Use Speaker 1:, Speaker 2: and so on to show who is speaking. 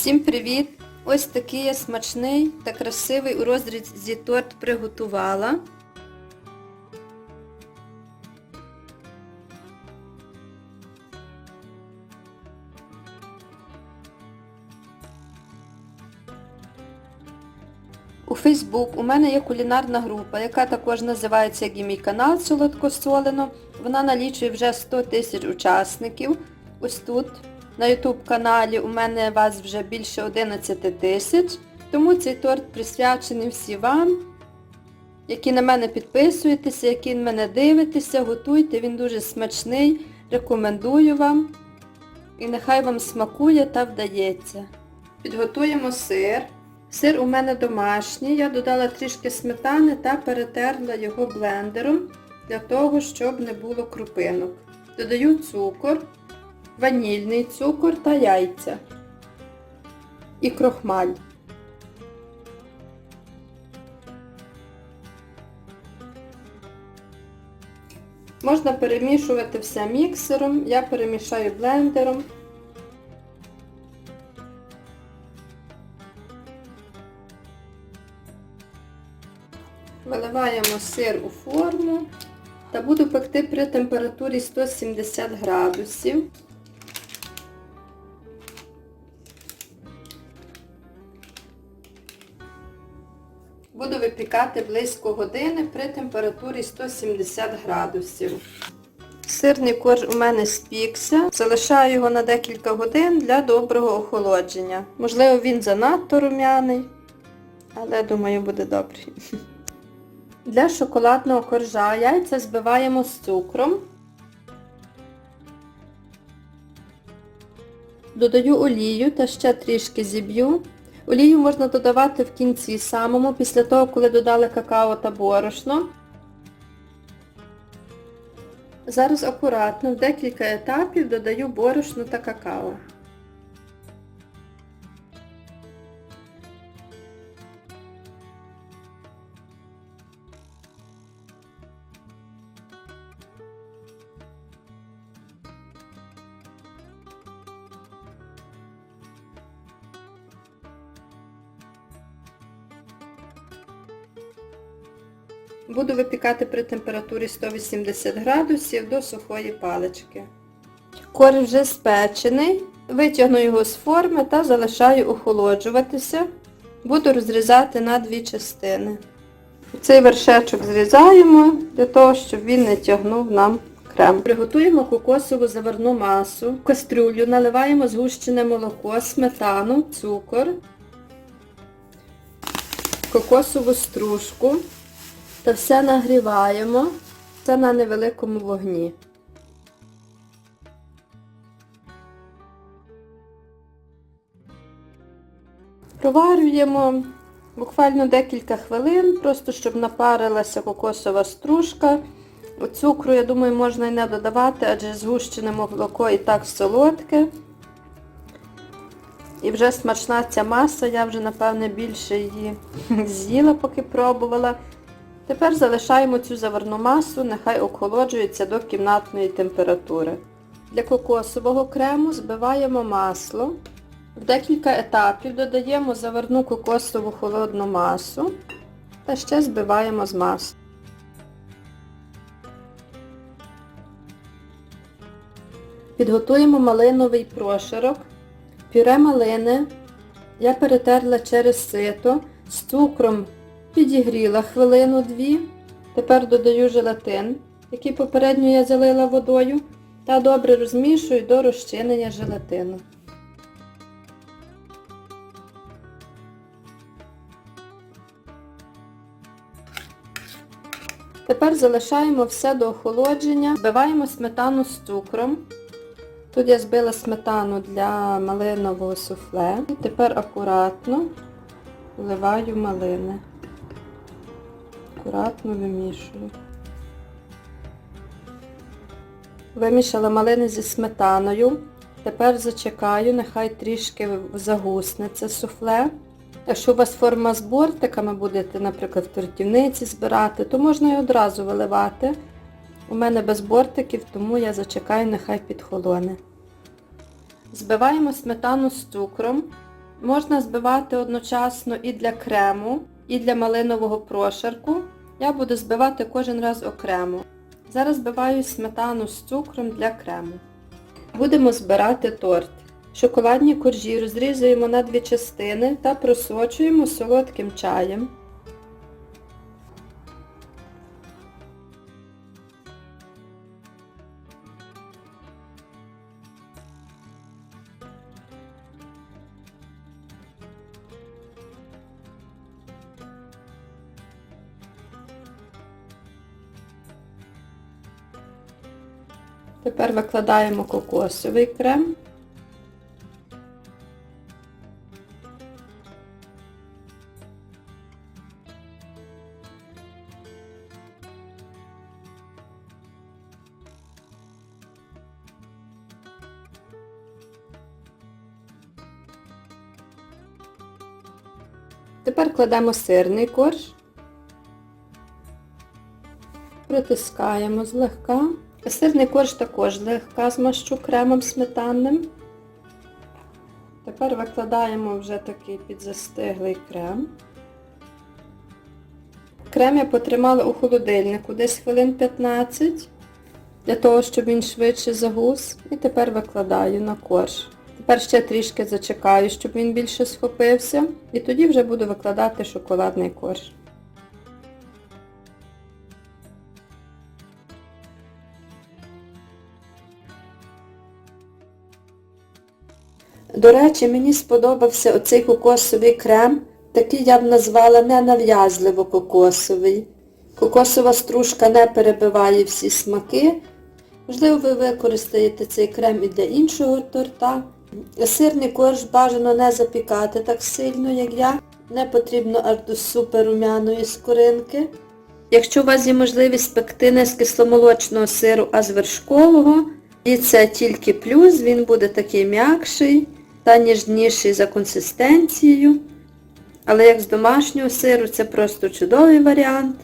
Speaker 1: Всім привіт! Ось такий я смачний та красивий у розрізі торт приготувала. У Фейсбук у мене є кулінарна група, яка також називається як і мій канал Солодкосолено. Вона налічує вже 100 тисяч учасників. Ось тут на YouTube каналі у мене вас вже більше 11 тисяч. Тому цей торт присвячений всі вам, які на мене підписуєтеся, які на мене дивитеся, готуйте, він дуже смачний, рекомендую вам. І нехай вам смакує та вдається. Підготуємо сир. Сир у мене домашній, я додала трішки сметани та перетерла його блендером для того, щоб не було крупинок. Додаю цукор, ванільний цукор та яйця і крохмаль. Можна перемішувати все міксером, я перемішаю блендером. Виливаємо сир у форму та буду пекти при температурі 170 градусів. Буду випікати близько години при температурі 170 градусів. Сирний корж у мене спікся. Залишаю його на декілька годин для доброго охолодження. Можливо, він занадто рум'яний, але думаю буде добрий. Для шоколадного коржа яйця збиваємо з цукром. Додаю олію та ще трішки зіб'ю. Олію можна додавати в кінці самому, після того, коли додали какао та борошно. Зараз акуратно в декілька етапів додаю борошно та какао. Буду випікати при температурі 180 градусів до сухої палички. Корж вже спечений. Витягну його з форми та залишаю охолоджуватися. Буду розрізати на дві частини. Цей вершечок зрізаємо для того, щоб він не тягнув нам крем. Приготуємо кокосову заварну масу. В кастрюлю наливаємо згущене молоко, сметану, цукор, кокосову стружку та все нагріваємо. Це на невеликому вогні. Проварюємо буквально декілька хвилин, просто щоб напарилася кокосова стружка. Цукру, я думаю, можна і не додавати, адже згущене молоко і так солодке. І вже смачна ця маса, я вже, напевне, більше її з'їла, поки пробувала. Тепер залишаємо цю заварну масу, нехай охолоджується до кімнатної температури. Для кокосового крему збиваємо масло. В декілька етапів додаємо заварну кокосову холодну масу та ще збиваємо з маслом. Підготуємо малиновий прошарок. Пюре малини я перетерла через сито з цукром Підігріла хвилину-дві. Тепер додаю желатин, який попередньо я залила водою, та добре розмішую до розчинення желатину. Тепер залишаємо все до охолодження, збиваємо сметану з цукром. Тут я збила сметану для малинового суфле. І Тепер акуратно вливаю малини акуратно вимішую. Вимішала малини зі сметаною. Тепер зачекаю, нехай трішки загусне це суфле. Якщо у вас форма з бортиками будете, наприклад, в тортівниці збирати, то можна і одразу виливати. У мене без бортиків, тому я зачекаю, нехай підхолоне. Збиваємо сметану з цукром. Можна збивати одночасно і для крему, і для малинового прошарку. Я буду збивати кожен раз окремо. Зараз збиваю сметану з цукром для крему. Будемо збирати торт. Шоколадні коржі розрізуємо на дві частини та просочуємо солодким чаєм. Тепер викладаємо кокосовий крем. Тепер кладемо сирний корж, притискаємо злегка. Сирний корж також злегка змащу кремом сметанним. Тепер викладаємо вже такий підзастиглий крем. Крем я потримала у холодильнику десь хвилин 15, для того, щоб він швидше загус. І тепер викладаю на корж. Тепер ще трішки зачекаю, щоб він більше схопився. І тоді вже буду викладати шоколадний корж. До речі, мені сподобався оцей кокосовий крем. Такий я б назвала ненав'язливо кокосовий. Кокосова стружка не перебиває всі смаки. Можливо, ви використаєте цей крем і для іншого торта. Сирний корж бажано не запікати так сильно, як я. Не потрібно аж до супер румяної скоринки. Якщо у вас є можливість пекти не з кисломолочного сиру, а з вершкового, і це тільки плюс, він буде такий м'якший та ніжніший за консистенцією. Але як з домашнього сиру, це просто чудовий варіант.